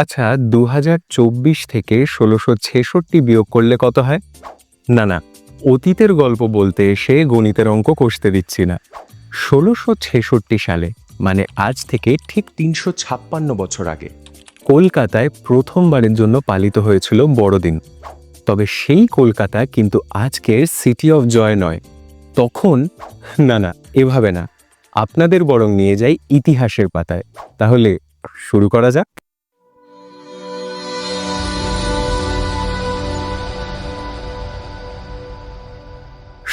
আচ্ছা দু হাজার চব্বিশ থেকে ষোলোশো ছেষট্টি বিয়োগ করলে কত হয়? না না, অতীতের গল্প বলতে এসে গণিতের অঙ্ক কষতে দিচ্ছি না। ষোলোশো ছেষট্টি সালে মানে আজ থেকে ঠিক তিনশো ছাপ্পান্ন বছর আগে, কলকাতায় প্রথমবারের জন্য পালিত হয়েছিল বড়দিন। তবে সেই কলকাতা কিন্তু আজকের সিটি অফ জয় নয়। তখন, না না, এভাবে না, আপনাদের বরং নিয়ে যাই ইতিহাসের পাতায়। তাহলে শুরু করা যাক।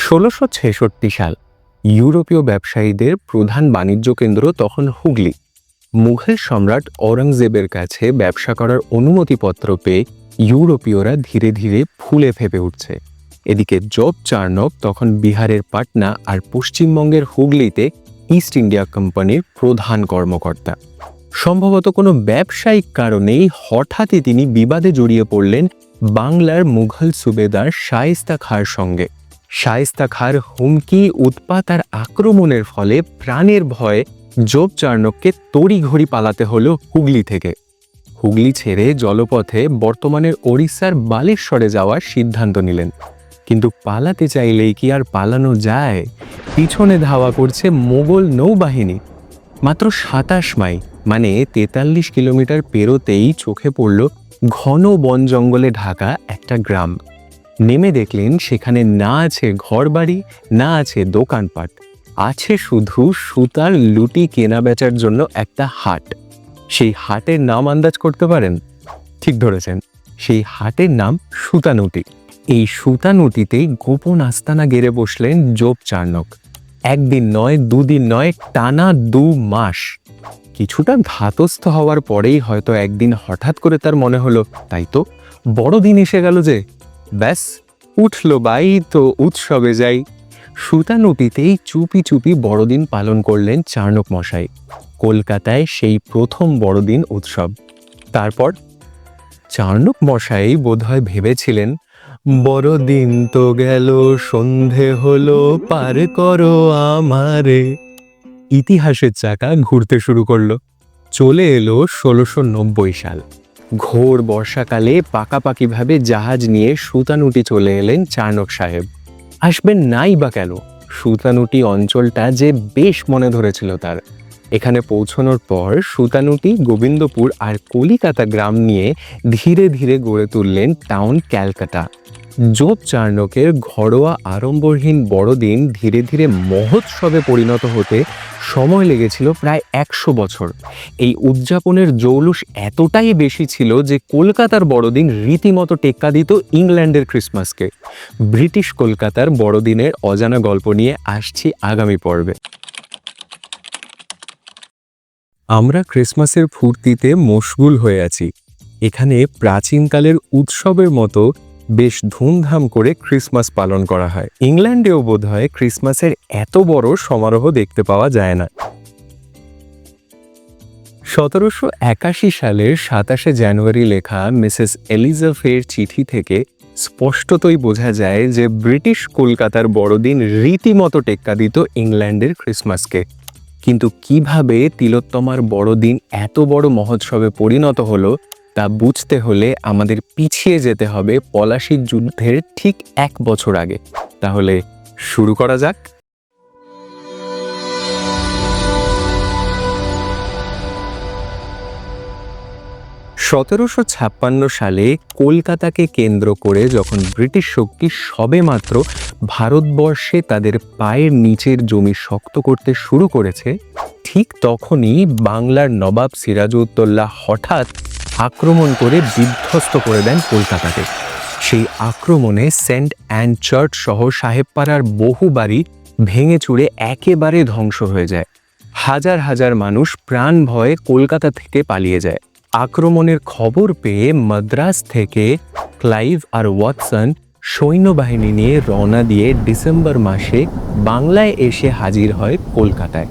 ষোলোশো ছেষট্টি সাল ইউরোপীয় ব্যবসায়ীদের প্রধান বাণিজ্য কেন্দ্র তখন হুগলি। মুঘল সম্রাট ঔরঙ্গজেবের কাছে ব্যবসা করার অনুমতিপত্র পেয়ে ইউরোপীয়রা ধীরে ধীরে ফুলে ফেপে উঠছে। এদিকে জব চার্নক তখন বিহারের পাটনা আর পশ্চিমবঙ্গের হুগলিতে ইস্ট ইন্ডিয়া কোম্পানির প্রধান কর্মকর্তা। সম্ভবত কোনো ব্যবসায়িক কারণেই হঠাৎই তিনি বিবাদে জড়িয়ে পড়লেন বাংলার মুঘল সুবেদার শায়েস্তা খাঁর সঙ্গে। শায়েস্তা খার হুমকি, উৎপাত আর আক্রমণের ফলে প্রাণের ভয়ে জব চার্নককে তড়িঘড়ি পালাতে হলো হুগলি থেকে। হুগলি ছেড়ে জলপথে বর্তমানের ওড়িশার বালেশ্বরে যাওয়ার সিদ্ধান্ত নিলেন। কিন্তু পালাতে চাইলেই কি আর পালানো যায়? পিছনে ধাওয়া করছে মোগল নৌবাহিনী। মাত্র সাতাশ মাই মানে তেতাল্লিশ কিলোমিটার পেরোতেই চোখে পড়ল ঘন বন জঙ্গলে ঢাকা একটা গ্রাম। নেমে দেখলেন সেখানে না আছে ঘরবাড়ি, না আছে দোকানপাট। আছে শুধু সুতার লুটি কেনা বেচার জন্য একটা হাট। সেই হাটের নাম আন্দাজ করতে পারেন? ঠিক ধরেছেন, সেই হাটের নাম সুতানুটি। এই সুতানুটিতেই গোপন আস্তানা গেড়ে বসলেন জোব চার্নক একদিন নয়, দুদিন নয়, টানা দু মাস। কিছুটা ধাতস্থ হওয়ার পরেই হয়তো একদিন হঠাৎ করে তার মনে হলো, তাই তো? বড় দিন এসে গেল যে। ব্যাস, উঠল বাই তো উৎসবে যাই। সুতানুটিতেই চুপি চুপি বড়দিন পালন করলেন চার্নক মশাই। কলকাতায় সেই প্রথম বড়দিন উৎসব। তারপর চার্নক মশাই বোধহয় ভেবেছিলেন, বড়দিন তো গেল, সন্ধে হলো, পার করো আমারে। ইতিহাসের চাকা ঘুরতে শুরু করল। চলে এলো ষোলোশো নব্বই সাল। ঘোর বর্ষাকালে পাকাপাকিভাবে জাহাজ নিয়ে সুতানুটি চলে এলেন চার্নক সাহেব। আসবেন নাই বা কেন? সুতানুটি অঞ্চলটা যে বেশ মনে ধরেছিল তার। এখানে পৌঁছানোর পর সুতানুটি, গোবিন্দপুর আর কলিকাতা গ্রাম নিয়ে ধীরে ধীরে গড়ে তুললেন টাউন ক্যালকাটা। জোব চার্নকের ঘরোয়া আড়ম্বরহীন বড়দিন ধীরে ধীরে মহোৎসবে পরিণত হতে সময় লেগেছিল প্রায় একশো বছর। এই উদযাপনের জৌলুস এতটাই বেশি ছিল যে কলকাতার বড়দিন রীতিমতো টেক্কা দিত ইংল্যান্ডের ক্রিসমাসকে। ব্রিটিশ কলকাতার বড়দিনের অজানা গল্প নিয়ে আসছি আগামী পর্বে। আমরা ক্রিসমাসের ফুর্তিতে মশগুল হয়ে আছি। এখানে প্রাচীনকালের উৎসবের মতো বেশ ধুমধাম করে ক্রিসমাস পালন করা হয়। ইংল্যান্ডেও বোধহয় ক্রিসমাসের এত বড় সমারোহ দেখতে পাওয়া যায় না। সতেরোশো একাশি সালের সাতাশে জানুয়ারি লেখা মিসেস এলিজাফের চিঠি থেকে স্পষ্টতই বোঝা যায় যে ব্রিটিশ কলকাতার বড়দিন রীতিমতো টেক্কা দিত ইংল্যান্ডের ক্রিসমাসকে। কিন্তু কীভাবে তিলোত্তমার বড়দিন এত বড় মহোৎসবে পরিণত হলো তা বুঝতে হলে আমাদের পিছিয়ে যেতে হবে পলাশির যুদ্ধের ঠিক এক বছর আগে। তাহলে শুরু করা যাক। সতেরোশো ছাপ্পান্ন সালে কলকাতাকে কেন্দ্র করে যখন ব্রিটিশ শক্তি সবেমাত্র ভারতবর্ষে তাদের পায়ের নিচের জমি শক্ত করতে শুরু করেছে, ঠিক তখনই বাংলার নবাব সিরাজউদ্দৌলা হঠাৎ আক্রমণ করে বিধ্বস্ত করে দেন কলকাতাকে। সেই আক্রমণে সেন্ট অ্যান্ড চার্চ সহ সাহেবপাড়ার বহু বাড়ি ভেঙে চুড়ে একেবারে ধ্বংস হয়ে যায়। হাজার হাজার মানুষ প্রাণ ভয়ে কলকাতা থেকে পালিয়ে যায়। আক্রমণের খবর পেয়ে মাদ্রাস থেকে ক্লাইভ আর ওয়াটসন সৈন্যবাহিনী নিয়ে রওনা দিয়ে ডিসেম্বর মাসে বাংলায় এসে হাজির হয় কলকাতায়।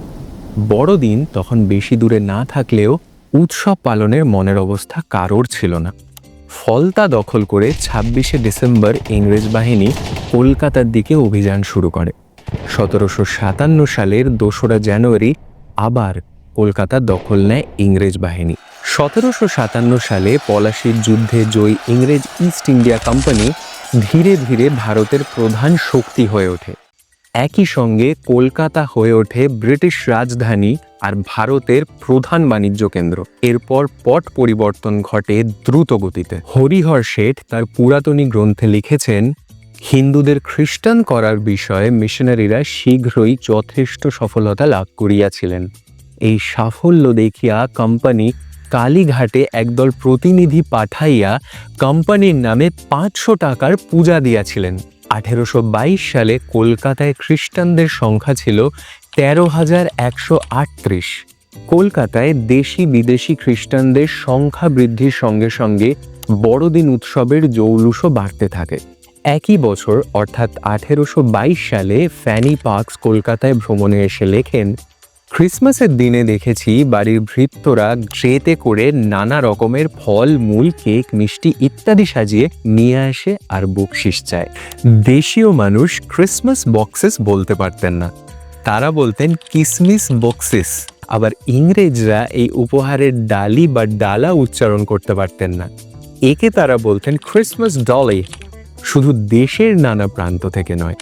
বড়দিন তখন বেশি দূরে না থাকলেও উৎসব পালনের মনের অবস্থা কারোর ছিল না। ফলতা দখল করে ছাব্বিশে ডিসেম্বর ইংরেজ বাহিনী কলকাতার দিকে অভিযান শুরু করে। সতেরোশো সাতান্ন সালের দোসরা জানুয়ারি আবার কলকাতা দখল নেয় ইংরেজ বাহিনী। সতেরোশো সাতান্ন সালে পলাশির যুদ্ধে জয়ী ইংরেজ ইস্ট ইন্ডিয়া কোম্পানি ধীরে ধীরে ভারতের প্রধান শক্তি হয়ে ওঠে। একই সঙ্গে কলকাতা হয়ে ওঠে ব্রিটিশ রাজধানী আর ভারতের প্রধান বাণিজ্য কেন্দ্র। এরপর পট পরিবর্তন ঘটে দ্রুত গতিতে হরিহর শেঠ তার পুরাতনী গ্রন্থে লিখেছেন, হিন্দুদের খ্রিস্টান করার বিষয়ে মিশনারিরা শীঘ্রই যথেষ্ট সফলতা লাভ করিয়াছিলেন। এই সাফল্য দেখিয়া কোম্পানি কালীঘাটে একদল প্রতিনিধি পাঠাইয়া কোম্পানির নামে পাঁচশো টাকার পূজা দিয়াছিলেন। আঠেরোশো বাইশ সালে কলকাতায় খ্রিস্টানদের সংখ্যা ছিল তেরো হাজার একশো আটত্রিশ। কলকাতায় দেশি বিদেশি খ্রিস্টানদের সংখ্যা বৃদ্ধির সঙ্গে সঙ্গে বড়দিন উৎসবের জৌলুসও বাড়তে থাকে। একই বছর, অর্থাৎ আঠেরোশো বাইশ সালে ফ্যানি পার্কস কলকাতায় ভ্রমণে এসে লেখেন ক্রিসমাসের দিনে দেখেছি বাড়ির ভৃত্যরা ট্রেতে করে নানা রকমের ফল, মূল, কেক, মিষ্টি ইত্যাদি সাজিয়ে নিয়ে আসে আর বকশিস চায়। দেশীয় মানুষ ক্রিসমাস বক্সেস বলতে পারতেন না। তারা বলতেন কিসমিস বক্সেস আবার ইংরেজরা এই উপহারের ডালি বা ডালা উচ্চারণ করতে পারতেন না। একে তারা বলতেন ক্রিসমাস ডলে। শুধু দেশের নানা প্রান্ত থেকে নয়,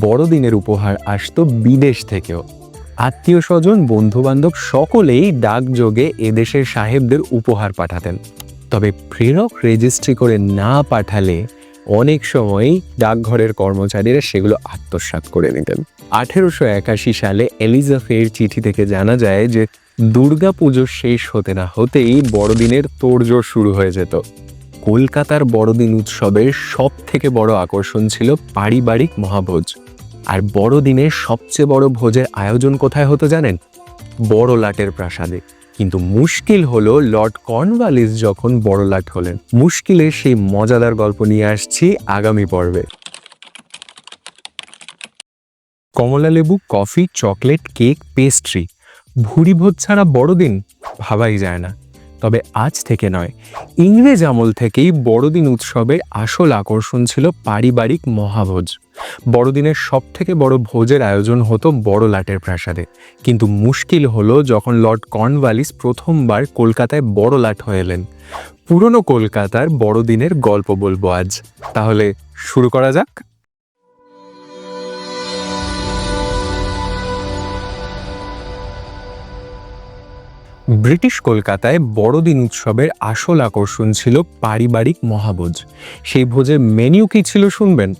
বড়দিনের উপহার আসতো বিদেশ থেকেও। আত্মীয় স্বজন, বন্ধুবান্ধব সকলেই ডাকযোগে এদেশের সাহেবদের উপহার পাঠাতেন। তবে প্রেরক রেজিস্ট্রি করে না পাঠালে অনেক সময়ই ডাকঘরের কর্মচারীরা সেগুলো আত্মসাৎ করে নিতেন। আঠেরোশো একাশি সালে এলিজাফের চিঠি থেকে জানা যায় যে দুর্গা পুজো শেষ হতে না হতেই বড়দিনের তোড়জোড় শুরু হয়ে যেত। কলকাতার বড়দিন উৎসবের সব থেকে বড় আকর্ষণ ছিল পারিবারিক মহাভোজ। আর বড়দিনের সবচেয়ে বড় ভোজের আয়োজন কোথায় হতো জানেন? বড় লাটের প্রাসাদে। কিন্তু মুশকিল হলো লর্ড কর্নওয়ালিস যখন বড় লাট হলেন। মুশকিলের সেই মজাদার গল্প নিয়ে আসছি আগামী পর্বে। কমলা লেবু, কফি, চকলেট, কেক, পেস্ট্রি। ভুরি ভোজ ছাড়া বড়দিন ভাবাই যায় না। তবে আজ থেকে নয়। ইংরেজ আমল থেকেই বড়দিন উৎসবের আসল আকর্ষণ ছিল পারিবারিক মহাভোজ। বড়দিনের সব থেকে বড় ভোজের আয়োজন হতো বড় লাটের প্রাসাদে। কিন্তু মুশকিল হলো যখন লর্ড কর্নওয়ালিস প্রথমবার কলকাতায় বড় লাট হয়ে এলেন। পুরনো কলকাতার বড়দিনের গল্প বলব আজ। তাহলে শুরু করা যাক। ব্রিটিশ কলকাতায় বড়দিন উৎসবের আসল আকর্ষণ ছিল পারিবারিক মহাভোজ। সেই ভোজের মেনু কি ছিল শুনবেন?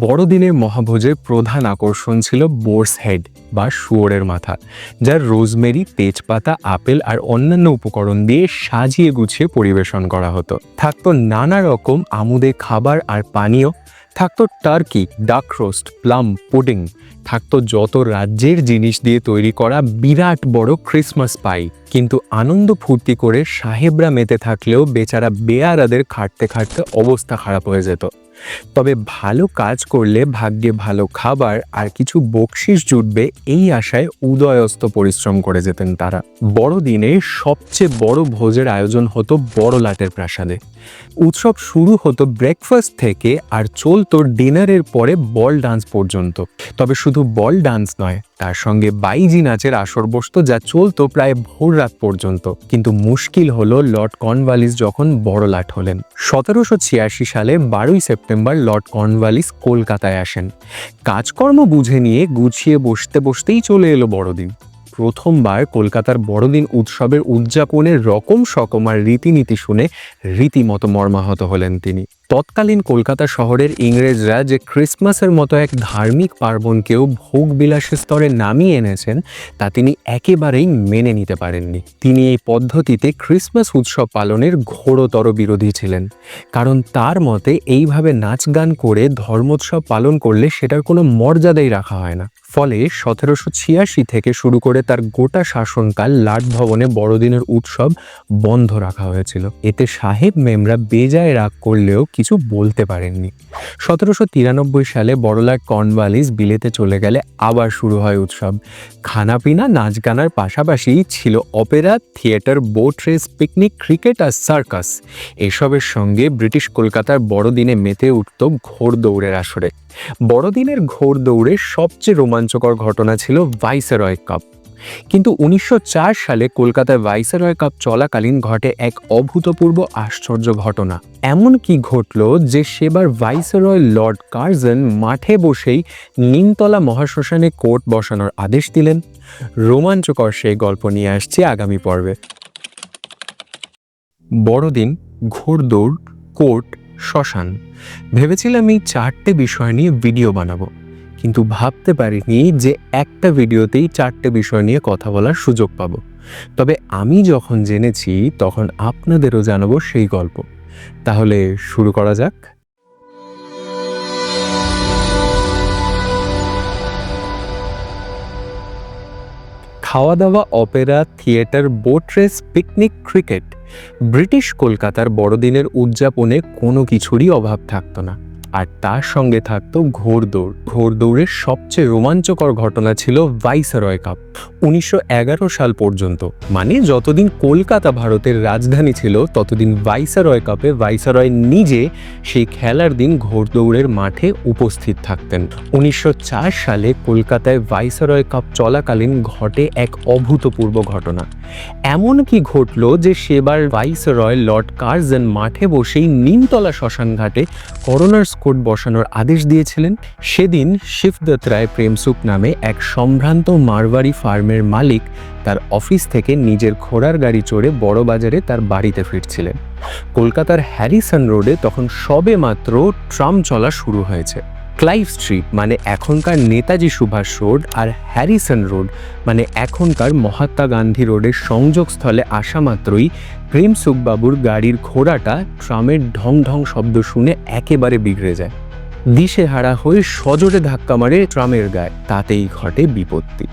বড়দিনের মহাভোজের প্রধান আকর্ষণ ছিল বোর্স হেড বা শুয়োরের মাথা, যার রোজমেরি তেজপাতা, আপেল আর অন্যান্য উপকরণ দিয়ে সাজিয়ে গুছিয়ে পরিবেশন করা হতো। থাকতো নানা রকম আমুদে খাবার আর পানীয় থাকতো টার্কি ডাক রোস্ট প্লাম পুডিং থাকতো যত রাজ্যের জিনিস দিয়ে তৈরি করা বিরাট বড় ক্রিসমাস পাই কিন্তু আনন্দ ফুর্তি করে সাহেবরা মেতে থাকলেও বেচারা বেয়ারাদের খাটতে খাটতে অবস্থা খারাপ হয়ে যেত। তবে ভালো কাজ করলে ভাগ্যে ভালো খাবার আর কিছু বকশিস জুটবে এই আশায় উদয়স্ত পরিশ্রম করে যেতেন তারা। বড়দিনে সবচেয়ে বড় ভোজের আয়োজন হতো বড় লাটের প্রাসাদে। উৎসব শুরু হতো ব্রেকফাস্ট থেকে আর চলতো ডিনারের পরে বল ডান্স পর্যন্ত। তবে শুধু বল ডান্স নয় তার সঙ্গে বাইজি নাচের আসর বসতো যা চলতো প্রায় ভোর রাত পর্যন্ত। কিন্তু মুশকিল হলো লর্ড কর্নওয়ালিস যখন বড় লাট হলেন। সতেরোশো ছিয়াশি সালে বারোই সেপ্টেম্বর লর্ড কর্নওয়ালিস কলকাতায় আসেন। কাজকর্ম বুঝে নিয়ে গুছিয়ে বসতে বসতেই চলে এলো বড়দিন। প্রথমবার কলকাতার বড়দিন উৎসবের উদযাপনের রকম সকম আর রীতিনীতি শুনে রীতিমতো মর্মাহত হলেন তিনি। তৎকালীন কলকাতা শহরের ইংরেজরা যে ক্রিসমাসের মতো এক ধার্মিক পার্বণকেও ভোগ বিলাসের স্তরে নামিয়ে এনেছেন, তা তিনি একেবারেই মেনে নিতে পারেননি। তিনি এই পদ্ধতিতে ক্রিসমাস উৎসব পালনের ঘোরতর বিরোধী ছিলেন। কারণ তার মতে, এইভাবে নাচ গান করে ধর্মোৎসব পালন করলে সেটার কোনো মর্যাদাই রাখা হয় না। ফলে সতেরোশো ছিয়াশি থেকে শুরু করে তার গোটা শাসনকাল লাট ভবনে বড়দিনের উৎসব বন্ধ রাখা হয়েছিল। এতে সাহেব মেমরা বেজায় রাগ করলেও কিছু বলতে পারেননি। সতেরোশো তিরানব্বই সালে বড়লাট কর্নওয়ালিস বিলেতে চলে গেলে আবার শুরু হয় উৎসব। খানাপিনা নাচ গানার পাশাপাশি ছিল opera, theatre, boat race, picnic, cricket আর সার্কাস। এসবের সঙ্গে ব্রিটিশ কলকাতার বড়দিনে মেতে উঠত ঘোর দৌড়ের আসরে। বড়দিনের ঘোর দৌড়ে সবচেয়ে রোমাঞ্চকর ঘটনা ছিল ভাইসরয় কাপ। কিন্তু উনিশশো চার সালে কলকাতায় ভাইসরয় কাপ চলাকালীন ঘটে এক অভূতপূর্ব আশ্চর্য ঘটনা। এমন কি ঘটল যে সেবার ভাইসরয় লর্ড কার্জন মাঠে বসেই নিমতলা মহাশ্মশানে কোর্ট বসানোর আদেশ দিলেন। রোমাঞ্চকর সেই গল্প নিয়ে আসছে আগামী পর্বে। বড়দিন ঘোড়দৌড় কোর্ট শ্মশান। ভেবেছিলাম এই চারটে বিষয় নিয়ে ভিডিও বানাবো, কিন্তু ভাবতে পারিনি যে একটা ভিডিওতেই চারটে বিষয় নিয়ে কথা বলার সুযোগ পাবো। তবে আমি যখন জেনেছি, তখন আপনাদেরও জানাব সেই গল্প। তাহলে শুরু করা যাক। খাওয়া দাওয়া, opera, theatre, boat race, picnic, cricket. British কলকাতার বড়দিনের উদযাপনে কোনো কিছুরই অভাব থাকতো না। আর তার সঙ্গে থাকতো ঘোড়দৌড়। ঘোড়দৌড়ের সবচেয়ে রোমাঞ্চকর ঘটনা ছিল ভাইসারয় কাপ। উনিশশো এগারো সাল পর্যন্ত। মানে যতদিন কলকাতা ভারতের রাজধানী ছিল, ততদিন ভাইসারয় কাপে ভাইসারয় নিজে সেই খেলার দিন ঘোড়দৌড়ের মাঠে উপস্থিত থাকতেন। উনিশশো চার সালে কলকাতায় ভাইসারয় কাপ চলাকালীন ঘটে এক অভূতপূর্ব ঘটনা। এমন কি ঘটল যে সেবার ভাইসরয় লর্ড কার্জন মাঠে বসেই নিমতলা শ্মশান ঘাটে করোনার স্কোট বসানোর আদেশ দিয়েছিলেন? সেদিন শিবদত্ত রায় প্রেমসুক নামে এক সম্ভ্রান্ত মারবাড়ি ফার্মের মালিক তার অফিস থেকে নিজের ঘোড়ার গাড়ি চড়ে বড় বাজারে তার বাড়িতে ফিরছিলেন। কলকাতার হ্যারিসন রোডে তখন সবে মাত্র ট্রাম চলা শুরু হয়েছে। ক্লাইভ স্ট্রিট মানে এখনকার নেতাজি সুভাষ রোড আর হ্যারিসন রোড মানে এখনকার মহাত্মা গান্ধী রোডের সংযোগস্থলে আসা মাত্রই প্রেমসুখবাবুর গাড়ির ঘোড়াটা ট্রামের ঢং ঢং শব্দ শুনে একেবারে বিগড়ে যায়। দিশেহারা হয়ে সজোরে ধাক্কা মারে ট্রামের গায়ে। তাতেই ঘটে বিপত্তি।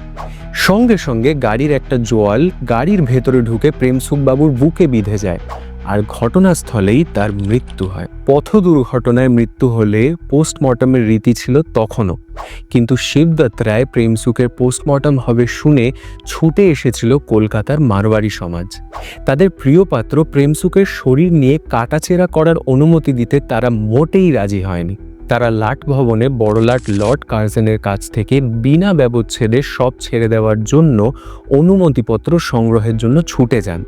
সঙ্গে সঙ্গে গাড়ির একটা জোয়াল গাড়ির ভেতরে ঢুকে প্রেমসুখবাবুর বুকে বিঁধে যায় আর ঘটনাস্থলেই তার মৃত্যু হয়। পথ দুর্ঘটনায় মৃত্যু হলে পোস্টমর্টমের রীতি ছিল তখনও। কিন্তু শিবদত্ত রায় প্রেমসুকের পোস্টমর্টম হবে শুনে ছুটে এসেছিল কলকাতার মারোয়ারি সমাজ। তাদের প্রিয় পাত্র প্রেমসুকের শরীর নিয়ে কাটাচেরা করার অনুমতি দিতে তারা মোটেই রাজি হয়নি। তারা লাট ভবনে বড়লাট লর্ড কার্জেনের কাছ থেকে বিনা ব্যবচ্ছেদে সব ছেড়ে দেওয়ার জন্য অনুমতিপত্র সংগ্রহের জন্য ছুটে যান।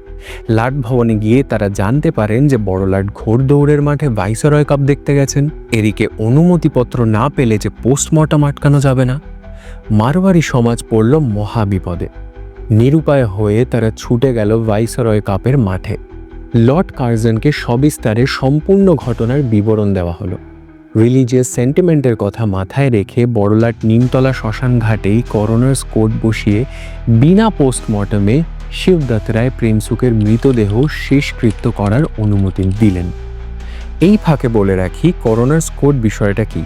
লাট ভবনে গিয়ে তারা জানতে পারেন যে বড়লাট ঘোড়দৌড়ের মাঠে ভাইসরয় কাপ দেখতে গেছেন। এদিকে অনুমতিপত্র না পেলে যে পোস্টমর্টম আটকানো যাবে না। মারওয়ারি সমাজ পড়ল মহাবিপদে। নিরুপায় হয়ে তারা ছুটে গেল ভাইসরয় কাপের মাঠে। লর্ড কার্জনকে সবিস্তারে সম্পূর্ণ ঘটনার বিবরণ দেওয়া হলো। রিলিজিয়াস সেন্টিমেন্টের কথা মাথায় রেখে বড়লাট নিমতলা শ্মশান ঘাটেই করোনার স্কোট বসিয়ে বিনা পোস্টমর্টমে শিবদত্ত রায় প্রেমসুকের মৃতদেহ শেষকৃত্য করার অনুমতি দিলেন। এই ফাঁকে বলে রাখি, করোনার স্কোট বিষয়টা কি?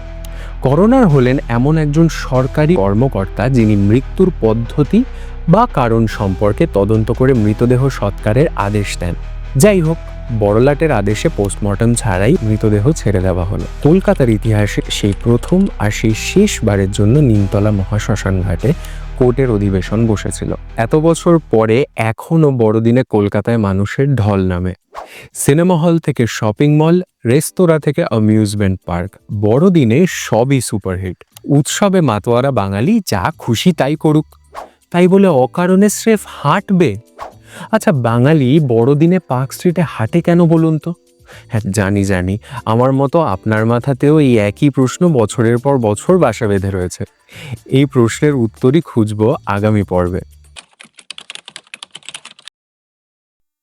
করোনার হলেন এমন একজন সরকারি কর্মকর্তা যিনি মৃত্যুর পদ্ধতি বা কারণ সম্পর্কে তদন্ত করে মৃতদেহ সৎকারের আদেশ দেন। যাই হোক বড়লাটের আদেশে পোস্টমর্টম ছাড়াই মৃতদেহ ছেড়ে দেওয়া হলো। কলকাতার ইতিহাসে সেই প্রথম আর সেই শেষবারের জন্য নিমতলা মহাশ্মশান ঘাটে কোর্টের অধিবেশন বসেছিল। এত বছর পরে এখনও বড়দিনে কলকাতায় মানুষের ঢল নামে। সিনেমা হল থেকে শপিং মল, রেস্তোরাঁ থেকে অ্যামিউজমেন্ট পার্ক, বড়দিনে সবই সুপারহিট। উৎসবে মাতোয়ারা বাঙালি যা খুশি তাই করুক। তাই বলে অকারণে স্রেফ হাঁটবে। আচ্ছা বাঙালি বড়দিনে পার্ক স্ট্রিটে হাঁটে কেন বলুন তো? হ্যাঁ জানি জানি। আমার মতো আপনার মাথাতেও এই একই প্রশ্ন বছরের পর বছর বাসা বেঁধে রয়েছে। এই প্রশ্নের উত্তরই খুঁজব আগামী পর্বে।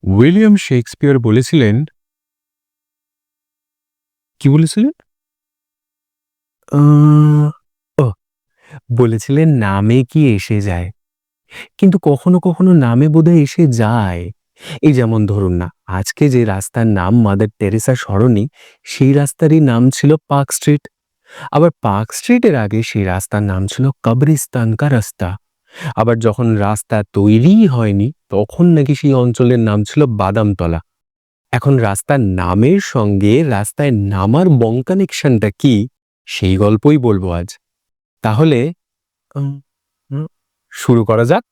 উইলিয়াম শেক্সপিয়ার বলেছিলেন, কি বলেছিলেন? ও, বলেছিলেন, নামে কি এসে যায়? কিন্তু কখনো কখনো নামে বোধহয় এসে যায়। এই যেমন ধরুন না, আজকে যে রাস্তার নাম মাদার টেরেসা সরণি, সেই রাস্তারই নাম ছিল পার্ক স্ট্রিট। আবার পার্ক স্ট্রিটের আগে সেই রাস্তার নাম ছিল কবরিস্তান কা রাস্তা। আবার যখন রাস্তা তৈরিই হয়নি, তখন নাকি সেই অঞ্চলের নাম ছিল বাদামতলা। এখন রাস্তার নামের সঙ্গে রাস্তায় নামার বং কানেকশনটা কি, সেই গল্পই বলব আজ। তাহলে শুরু করা যাক।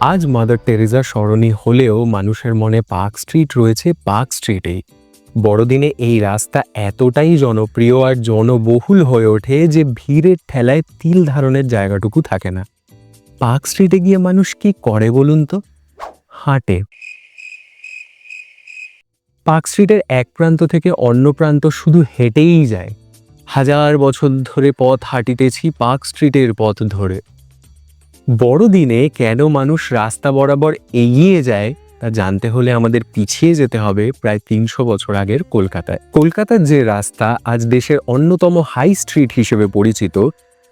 আজ মাদার টেরেজা স্মরণী হলেও মানুষের মনে পার্ক স্ট্রিট রয়েছে পার্ক স্ট্রিটেই বড়দিনে এই রাস্তা এতটাই জনপ্রিয় আর জনবহুল হয়ে ওঠে যে ভিড়ের ঠেলায় তিল ধারণের জায়গাটুকু থাকে না। পার্ক স্ট্রিটে গিয়ে মানুষ কি করে বলুন তো? হাঁটে। পার্ক স্ট্রিটের এক প্রান্ত থেকে অন্য প্রান্ত শুধু হেঁটেই যায়। হাজার বছর ধরে পথ হাঁটিতেছি পার্ক স্ট্রিটের পথ ধরে। বড়দিনে কেন মানুষ রাস্তা বরাবর এগিয়ে যায়, তা জানতে হলে আমাদের পিছিয়ে যেতে হবে প্রায় তিনশো বছর আগের কলকাতায়। কলকাতার যে রাস্তা আজ দেশের অন্যতম হাই স্ট্রিট হিসেবে পরিচিত,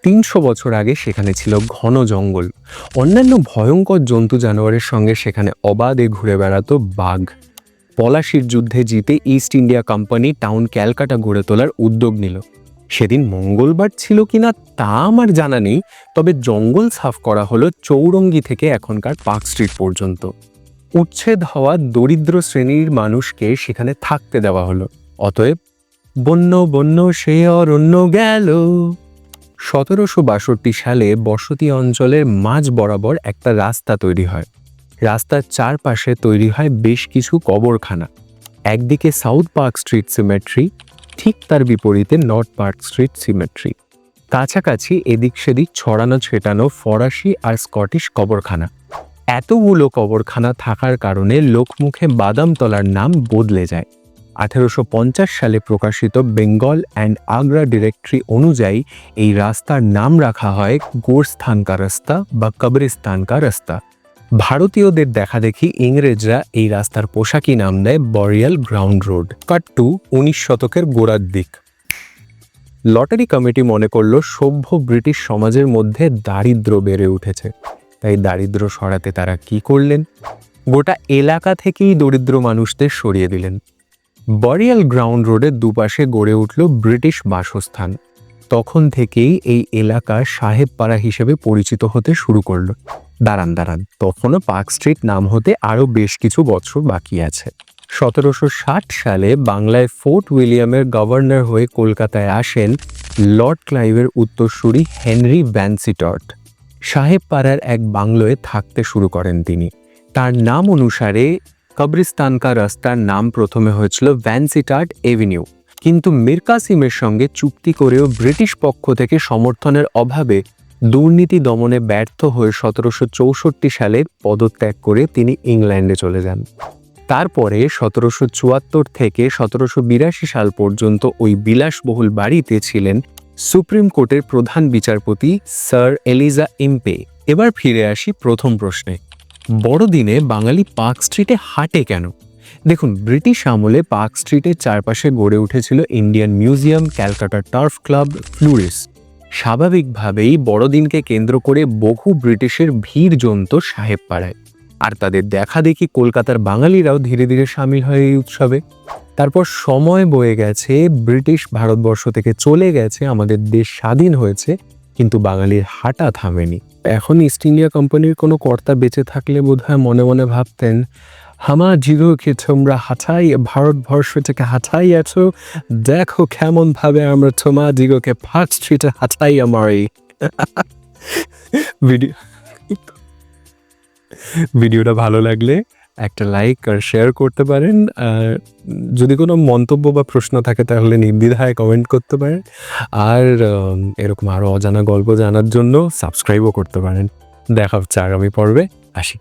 তিনশো বছর আগে সেখানে ছিল ঘন জঙ্গল। অন্যান্য ভয়ঙ্কর জন্তু জানোয়ারের সঙ্গে সেখানে অবাধে ঘুরে বেড়াতো বাঘ। পলাশির যুদ্ধে জিতে East India company town Calcutta গড়ে তোলার উদ্যোগ নিল। সেদিন মঙ্গলবার ছিল কিনা তা আমার জানা নেই, তবে জঙ্গল সাফ করা হলো চৌরঙ্গি থেকে এখনকার পার্ক স্ট্রিট পর্যন্ত। উচ্ছেদ হওয়া দরিদ্র শ্রেণির মানুষকে সেখানে থাকতে দেওয়া হলো। অতএব, বন্য বন্য সে অরণ্য গেল। সতেরোশো বাষট্টি সালে বসতি অঞ্চলের মাঝ বরাবর একটা রাস্তা তৈরি হয়। রাস্তার চারপাশে তৈরি হয় বেশ কিছু কবরখানা। একদিকে সাউথ পার্ক স্ট্রিট সিমেট্রি, ঠিক তার বিপরীতে নর্থ পার্ক স্ট্রিট সিমেট্রি। কাছাকাছি এদিক সেদিক ছড়ানো ছেটানো ফরাসি আর স্কটিশ কবরখানা। এতগুলো কবরখানা থাকার কারণে লোকমুখে বাদামতলার নাম বদলে যায়। আঠেরোশো সালে প্রকাশিত বেঙ্গল অ্যান্ড আগ্রা ডিরেক্টরি অনুযায়ী এই রাস্তার নাম রাখা হয় গোরস্থান কা রাস্তা বা কবরিস্তান কা রাস্তা। ভারতীয়দের দেখা দেখি ইংরেজরা এই রাস্তার পোশাকি নাম দেয় burial ground road cut to উনিশ শতকের গোড়ার দিক। লটারি কমিটি মনে করল সভ্য ব্রিটিশ সমাজের মধ্যে দারিদ্র্য বেড়ে উঠেছে। তাই দারিদ্র্য সরাতে তারা কি করলেন? গোটা এলাকা থেকেই দরিদ্র মানুষদের সরিয়ে দিলেন। বরিয়াল গ্রাউন্ড রোডের দুপাশে গড়ে উঠল ব্রিটিশ বাসস্থান। তখন থেকেই এই এলাকা সাহেবপাড়া হিসেবে পরিচিত হতে শুরু করল। দাঁড়ান দাঁড়ান। তখনও পার্ক স্ট্রিট নাম হতে আরও বেশ কিছু বছর বাকি আছে। সতেরোশো ষাট সালে বাংলায় ফোর্ট উইলিয়ামের গভর্নর হয়ে কলকাতায় আসেন লর্ড ক্লাইভের উত্তরসূরি হেনরি ভ্যানসিটট সাহেব পাড়ার এক বাংলোয় থাকতে শুরু করেন তিনি। তার নাম অনুসারে কবরিস্তান কা রাস্তার নাম প্রথমে হয়েছিল ভ্যান্সিটার্ট এভিনিউ। কিন্তু মীর কাসিমের সঙ্গে চুক্তি করেও ব্রিটিশ পক্ষ থেকে সমর্থনের অভাবে দুর্নীতি দমনে ব্যর্থ হয়ে সতেরোশো চৌষট্টি সালে পদত্যাগ করে তিনি ইংল্যান্ডে চলে যান। তারপরে সতেরোশো চুয়াত্তর থেকে সতেরোশো বিরাশি সাল পর্যন্ত ওই বিলাসবহুল বাড়িতে ছিলেন সুপ্রিম কোর্টের প্রধান বিচারপতি স্যার এলিজা ইম্পে। এবার ফিরে আসি প্রথম প্রশ্নে। বড়দিনে বাঙালি পার্ক স্ট্রিটে হাঁটে কেন? দেখুন, ব্রিটিশ আমলে পার্ক স্ট্রিটের চারপাশে গড়ে উঠেছিল Indian museum, Calcutta turf club, Flurys. স্বাভাবিকভাবেই বড়দিনকে কেন্দ্র করে বহু ব্রিটিশের ভিড় জমত সাহেবপাড়ায় আর তাদের দেখা দেখি কলকাতার বাঙালিরাও ধীরে ধীরে সামিল হয় এই উৎসবে। তারপর সময় বয়ে গেছে, ব্রিটিশ ভারতবর্ষ থেকে চলে গেছে, আমাদের দেশ স্বাধীন হয়েছে, কিন্তু বাঙালির হাঁটা থামেনি। এখন ইস্ট ইন্ডিয়া কোম্পানির কোনো কর্তা বেঁচে থাকলে বোধহয় মনে মনে ভাবতেন হামা জিরোকে তোমরা হাঁটাই ভারতবর্ষ থেকে হাঁটাই আছো। দেখো কেমন ভাবে আমরা তোমা দিগকে পার্ক স্ট্রিটে হাঁটাই আমার। এই ভিডিও ভিডিওটা ভালো লাগলে একটা লাইক আর শেয়ার করতে পারেন। আর যদি কোনো মন্তব্য বা প্রশ্ন থাকে তাহলে নির্দ্বিধায় কমেন্ট করতে পারেন। আর এরকম আরও অজানা গল্প জানার জন্য সাবস্ক্রাইবও করতে পারেন। দেখা হচ্ছে আগামী পর্বে। আসি।